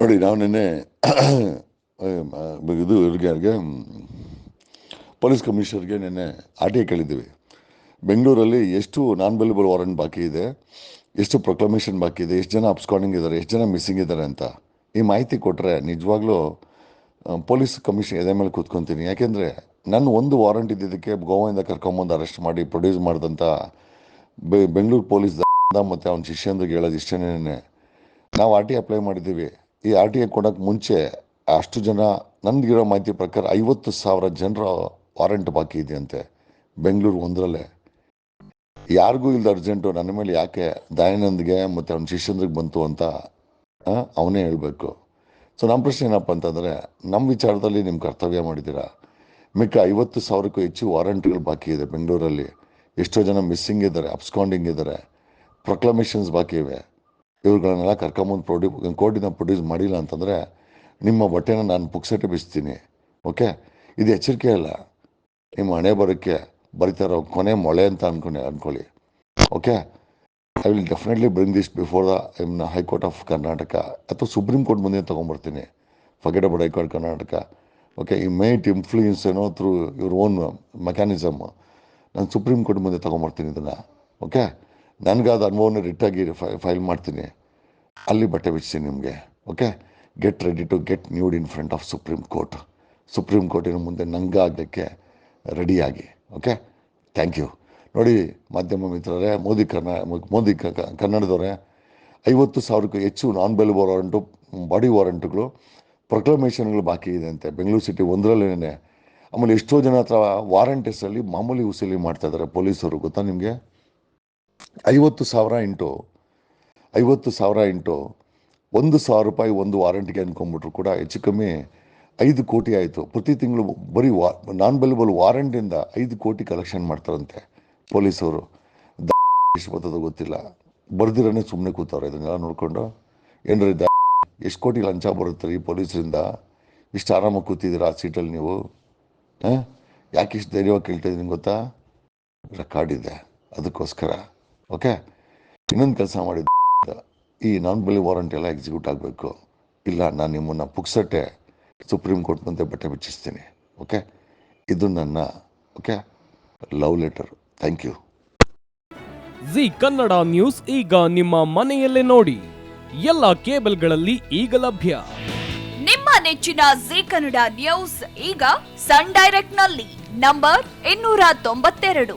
ನೋಡಿ ನಾವು ನಿನ್ನೆ ಇದು ಪೊಲೀಸ್ ಕಮಿಷನರ್ಗೆ ನಿನ್ನೆ ಆರ್ ಟಿ ಐ ಕೇಳಿದ್ದೀವಿ. ಬೆಂಗಳೂರಲ್ಲಿ ಎಷ್ಟು ನಾನ್ ಬೆಲಿಬಲ್ ವಾರೆಂಟ್ ಬಾಕಿ ಇದೆ, ಎಷ್ಟು ಪ್ರೊಕ್ಲಮೇಷನ್ ಬಾಕಿ ಇದೆ, ಎಷ್ಟು ಜನ ಅಪ್ಸ್ಕಾಂಡಿಂಗ್ ಇದ್ದಾರೆ, ಎಷ್ಟು ಜನ ಮಿಸ್ಸಿಂಗ್ ಇದ್ದಾರೆ ಅಂತ ಈ ಮಾಹಿತಿ ಕೊಟ್ಟರೆ ನಿಜವಾಗ್ಲೂ ಪೊಲೀಸ್ ಕಮಿಷನ್ ಎದೆ ಮೇಲೆ ಕೂತ್ಕೊತೀನಿ. ಯಾಕೆಂದರೆ ನನ್ನ ಒಂದು ವಾರಂಟ್ ಇದ್ದಿದ್ದಕ್ಕೆ ಗೋವಾದಿಂದ ಕರ್ಕೊಂಬಂದು ಅರೆಸ್ಟ್ ಮಾಡಿ ಪ್ರೊಡ್ಯೂಸ್ ಮಾಡಿದಂಥ ಬೆಂಗಳೂರು ಪೊಲೀಸ್ ಮತ್ತು ಅವ್ನ ಶಿಷ್ಯಂದ್ರಿಗೆ ಹೇಳೋದು ಇಷ್ಟೇನೆ ನಾವು ಆರ್ ಟಿ ಅಪ್ಲೈ ಮಾಡಿದ್ದೀವಿ. ಈ ಆರ್ ಟಿ ಐ ಕೊಡೋಕ್ಕೆ ಮುಂಚೆ ಅಷ್ಟು ಜನ ನನಗಿರೋ ಮಾಹಿತಿ ಪ್ರಕಾರ ಐವತ್ತು ಸಾವಿರ ಜನರ ವಾರಂಟ್ ಬಾಕಿ ಇದೆಯಂತೆ. ಬೆಂಗಳೂರು ಒಂದರಲ್ಲೇ. ಯಾರಿಗೂ ಇಲ್ಲದ ಅರ್ಜೆಂಟು, ನನ್ನ ಮೇಲೆ ಯಾಕೆ ದಯಾನಂದ್ಗೆ ಮತ್ತು ಅವನ ಶಿಷ್ಯಂದ್ರಿಗೆ ಬಂತು ಅಂತ ಅವನೇ ಹೇಳಬೇಕು. ಸೊ ನಮ್ಮ ಪ್ರಶ್ನೆ ಏನಪ್ಪ ಅಂತಂದರೆ, ನಮ್ಮ ವಿಚಾರದಲ್ಲಿ ನಿಮ್ಮ ಕರ್ತವ್ಯ ಮಾಡಿದ್ದೀರಾ? ಮಿಕ್ಕ ಐವತ್ತು ಸಾವಿರಕ್ಕೂ ಹೆಚ್ಚು ವಾರಂಟ್ಗಳು ಬಾಕಿ ಇದೆ ಬೆಂಗಳೂರಲ್ಲಿ. ಎಷ್ಟೋ ಜನ ಮಿಸ್ಸಿಂಗ್ ಇದ್ದಾರೆ, ಅಪ್ಸ್ಕಾಂಡಿಂಗ್ ಇದ್ದಾರೆ. ಪ್ರೊಕ್ಲಮೇಷನ್ಸ್ ಬಾಕಿ ಇವೆ. ಇವ್ರುಗಳನ್ನೆಲ್ಲ ಕರ್ಕೊಂಬಂದು ಪ್ರೊಡ್ಯೂ ಕೋರ್ಟಿನ ಪ್ರೊಡ್ಯೂಸ್ ಮಾಡಿಲ್ಲ ಅಂತಂದರೆ ನಿಮ್ಮ ಬಟ್ಟೆನ ನಾನು ಪುಕ್ಸಟ್ಟೆ ಬಿಸ್ತೀನಿ, ಓಕೆ? ಇದು ಎಚ್ಚರಿಕೆ ಅಲ್ಲ. ನಿಮ್ಮ ಹಣೆ ಬರೋಕ್ಕೆ ಬರಿತಾ ಕೊನೆ ಮೊಳೆ ಅಂತ ಅನ್ಕೊಂಡು ಅಂದ್ಕೊಳ್ಳಿ okay? I will definitely bring this before the um high court of Karnataka ಅಥವಾ ಸುಪ್ರೀಂ ಕೋರ್ಟ್ ಮುಂದೆ ತೊಗೊಂಬರ್ತೀನಿ. Forget about high court Karnataka okay? ಈ ಮೇಟ್ ಇನ್ಫ್ಲೂಯೆನ್ಸ್ ಏನೋ ಥ್ರೂ ಇವ್ರ ಓನ್ ಮೆಕ್ಯಾನಿಸಮ್ ನಾನು ಸುಪ್ರೀಂ ಕೋರ್ಟ್ ಮುಂದೆ ತೊಗೊಂಬರ್ತೀನಿ ಇದನ್ನು, ಓಕೆ? ನನಗಾದ ಅನುಭವನ ರಿಟ್ಟಾಗಿ ಫೈಲ್ ಮಾಡ್ತೀನಿ. ಅಲ್ಲಿ ಬಟ್ಟೆ ಬಿಚ್ತೀನಿ ನಿಮಗೆ okay get ready to get nude in front of supreme court supreme ಕೋರ್ಟಿನ ಮುಂದೆ ನಂಗೆ ಆಗಲಿಕ್ಕೆ ರೆಡಿಯಾಗಿ ಓಕೆ ಥ್ಯಾಂಕ್ ಯು ನೋಡಿ, ಮಾಧ್ಯಮ ಮಿತ್ರರೇ, ಮೋದಿ ಕರ್ನಾ, ಮೋದಿ ಕನ್ನಡದವರೇ, ಐವತ್ತು ಸಾವಿರಕ್ಕೂ ಹೆಚ್ಚು ನಾನ್ ಬೆಲ್ ವಾರಂಟು ಬಾಡಿ ವಾರಂಟುಗಳು ಪ್ರೊಕ್ಲಮೇಷನ್ಗಳು ಬಾಕಿ ಇದೆ ಅಂತೆ. ಬೆಂಗಳೂರು ಸಿಟಿ ಒಂದರಲ್ಲೇನೆ ಆಮೇಲೆ ಎಷ್ಟೋ ಜನ ಹತ್ರ ವಾರಂಟಿಸಲ್ಲಿ ಮಾಮೂಲಿ ಉಸೂಲಿ ಮಾಡ್ತಾ ಇದ್ದಾರೆ, ಪೊಲೀಸರು, ಗೊತ್ತಾ ನಿಮಗೆ? ಐವತ್ತು ಸಾವಿರ ಇಂಟು, ಐವತ್ತು ಸಾವಿರ ಇಂಟು ಒಂದು ಸಾವಿರ ರೂಪಾಯಿ ಒಂದು ವಾರಂಟಿಗೆ ಅನ್ಕೊಂಡ್ಬಿಟ್ರು ಕೂಡ ಹೆಚ್ಚು ಕಮ್ಮಿ ಐದು ಕೋಟಿ ಆಯಿತು. ಪ್ರತಿ ತಿಂಗಳು ಬರೀ ವಾ, ನಾನ್ ಬಲಿಬಲ್ ವಾರಂಟಿಂದ ಐದು ಕೋಟಿ ಕಲೆಕ್ಷನ್ ಮಾಡ್ತಾರಂತೆ ಪೊಲೀಸವರು. ಎಷ್ಟು ಬರ್ತದೋ ಗೊತ್ತಿಲ್ಲ. ಬರ್ದಿರನೇ ಸುಮ್ಮನೆ ಕೂತವ್ರೆ ಇದನ್ನೆಲ್ಲ ನೋಡಿಕೊಂಡು. ಏನ್ರಿ ದ ಎಷ್ಟು ಕೋಟಿ ಲಂಚ ಬರುತ್ತೆ ರೀ ಪೊಲೀಸರಿಂದ? ಇಷ್ಟು ಆರಾಮಾಗಿ ಕೂತಿದ್ದೀರಾ ಆ ಸೀಟಲ್ಲಿ ನೀವು? ಹಾಂ? ಯಾಕೆ ಇಷ್ಟು ಧೈರ್ಯವಾಗಿ ಕೇಳ್ತಾ ಇದ್ದೀನಿ ಗೊತ್ತಾ? ರೆಕಾರ್ಡ್ ಇದೆ. ಅದಕ್ಕೋಸ್ಕರ. ಓಕೆ? ಇನ್ನೊಂದು ಕೆಲಸ ಮಾಡಿದ್ದ ಈ ನಾನ್ ಬಲಿ ವಾರಂಟ್ ಎಲ್ಲ ಎಕ್ಸಿಕ್ಯೂಟ್ ಆಗಬೇಕು. ಇಲ್ಲ ನಾನು ನಿಮ್ಮನ್ನು ಪುಕ್ಸಟ್ಟೆ ಸುಪ್ರೀಂ ಕೋರ್ಟ್ ಮುಂದೆ ಬಟ್ಟೆ ಬಿಚ್ಚಿಸ್ತೀನಿ. ಓಕೆ? ಇದು ನನ್ನ okay? Love letter thank you Zee Kannada news ಈಗ ನಿಮ್ಮ ಮನೆಯಲ್ಲೇ ನೋಡಿ. ಎಲ್ಲ ಕೇಬಲ್ಗಳಲ್ಲಿ ಈಗ ಲಭ್ಯ. ನಿಮ್ಮ ನೆಚ್ಚಿನ ಜಿ ಕನ್ನಡ ನ್ಯೂಸ್ ಈಗ ಸನ್ ಡೈರೆಕ್ಟ್ನಲ್ಲಿ ನಂಬರ್ ಇನ್ನೂರ ತೊಂಬತ್ತೆರಡು.